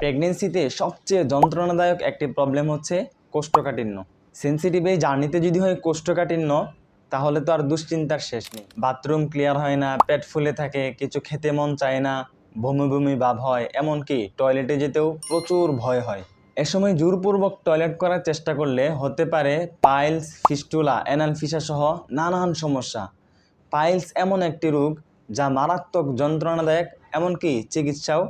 প্রেগনেন্সিতে সবচেয়ে যন্ত্রণাদায়ক একটি প্রবলেম হচ্ছে কোষ্ঠকাঠিন্য। সেন্সিটিভ এই জার্নিতে যদি হয় কোষ্ঠকাঠিন্য, তাহলে তো আর দুশ্চিন্তার শেষ নেই। বাথরুম ক্লিয়ার হয় না, পেট ফুলে থাকে, কিছু খেতে মন চায় না, বমি বমি ভাব হয়, এমনকি টয়লেটে যেতেও প্রচুর ভয় হয়। এ সময় জোরপূর্বক টয়লেট করার চেষ্টা করলে হতে পারে পাইলস ফিস্টুলা এনাল ফিসা সহ নানান সমস্যা। পাইলস এমন একটি রোগ যা মারাত্মক যন্ত্রণাদায়ক, এমনকি চিকিৎসাও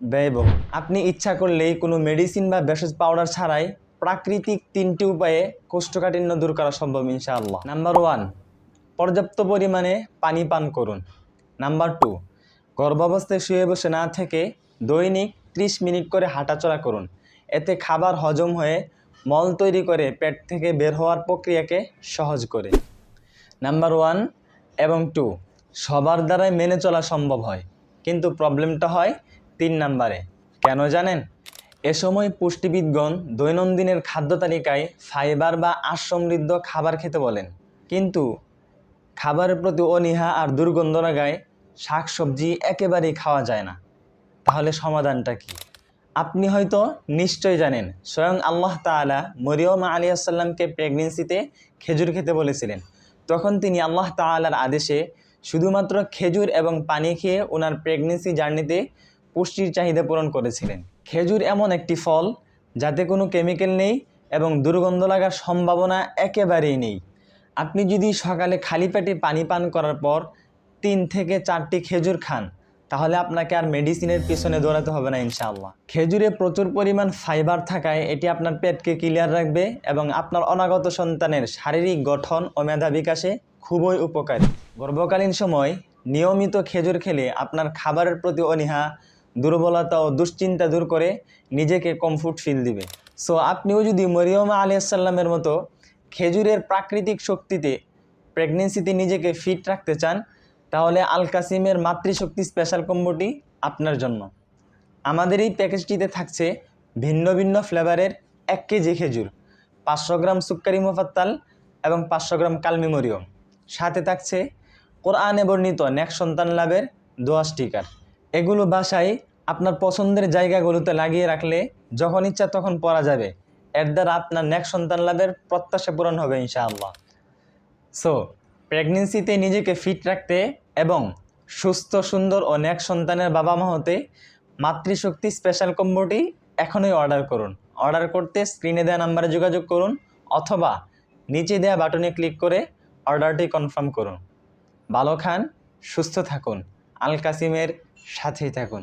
ব্যয়বহুল আপনি ইচ্ছা করলেই কোনো মেডিসিন বা ভেষজ পাউডার ছাড়াই প্রাকৃতিক তিনটি উপায়ে কোষ্ঠকাঠিন্য দূর করা সম্ভব ইনশাআল্লাহ। নাম্বার ওয়ান পর্যাপ্ত পরিমাণে পানি পান করুন। নাম্বার টু গর্ভাবস্থায় শুয়ে বসে না থেকে দৈনিক 30 মিনিট করে হাঁটাচলা করুন। এতে খাবার হজম হয়ে মল তৈরি করে পেট থেকে বের হওয়ার প্রক্রিয়াকে সহজ করে। নাম্বার ওয়ান এবং টু সবার দ্বারাই মেনে চলা সম্ভব হয়। কিন্তু প্রবলেমটা হয় তিন নাম্বারে। কেন জানেন? এ সময় পুষ্টিবিদগণ দৈনন্দিনের খাদ্য তালিকায় ফাইবার বা আঁশ সমৃদ্ধ খাবার খেতে বলেন। কিন্তু খাবারের প্রতি অনীহা আর দুর্গন্ধ লাগায় শাক সবজি একেবারেই খাওয়া যায় না। তাহলে সমাধানটা কি? আপনি হয়তো নিশ্চয় জানেন, স্বয়ং আল্লাহ তাআলা মরিয়ম আলী আসাল্লামকে প্রেগনেন্সিতে খেজুর খেতে বলেছিলেন। তখন তিনি আল্লাহ তাআলার আদেশে শুধুমাত্র খেজুর এবং পানি খেয়ে ওনার প্রেগনেন্সি জার্নিতে পুষ্টির চাহিদা পূরণ করেছিলেন। খেজুর এমন একটি ফল, যাতে কোনো কেমিক্যাল নেই এবং দুর্গন্ধ লাগার সম্ভাবনা একেবারেই নেই। আপনি যদি সকালে খালি পেটে পানি পান করার পর তিন থেকে চারটি খেজুর খান, তাহলে আপনাকে আর মেডিসিনের পিছনে দৌড়াতে হবে না ইনশাআল্লাহ। খেজুরে প্রচুর পরিমাণ ফাইবার থাকায় এটি আপনার পেটকে ক্লিয়ার রাখবে এবং আপনার অনাগত সন্তানের শারীরিক গঠন ও মেধা বিকাশে খুবই উপকারী। গর্ভকালীন সময় নিয়মিত খেজুর খেলে আপনার খাবারের প্রতি অনীহা দুর্বলতা ও দুশ্চিন্তা দূর করে নিজেকে কমফোর্ট ফিল দিবে। সো আপনিও যদি মরিয়মা আলিয়াসাল্লামের মতো খেজুরের প্রাকৃতিক শক্তিতে প্রেগনেন্সিতে নিজেকে ফিট রাখতে চান, তাহলে আল কাসিমের মাতৃশক্তি স্পেশাল কম্বোটি আপনার জন্য। আমাদের এই প্যাকেজটিতে থাকছে ভিন্ন ভিন্ন ফ্লেভারের এক কেজি খেজুর, পাঁচশো গ্রাম সুক্কারি মোফাত্তাল এবং পাঁচশো গ্রাম কালমি মরিয়ম। সাথে থাকছে কোরআনে বর্ণিত নেক সন্তান লাভের দোয়া স্টিকার এগুলো বাসায় আপনার পছন্দের জায়গাগুলোতে লাগিয়ে রাখলে যখন ইচ্ছা তখন পরা যাবে। এর দ্বারা আপনার নেক সন্তান লাভের প্রত্যাশা পূরণ হবে ইনশাআল্লাহ। সো প্রেগনেন্সিতে নিজেকে ফিট রাখতে এবং সুস্থ, সুন্দর ও নেক সন্তানের বাবা মা হতে মাতৃশক্তি স্পেশাল কম্বোটি এখনই অর্ডার করুন। অর্ডার করতে স্ক্রিনে দেওয়া নাম্বারে যোগাযোগ করুন অথবা নিচে দেওয়া বাটনে ক্লিক করে অর্ডারটি কনফার্ম করুন। ভালো খান, সুস্থ থাকুন। আল কাসিমের সাথেই থাকুন।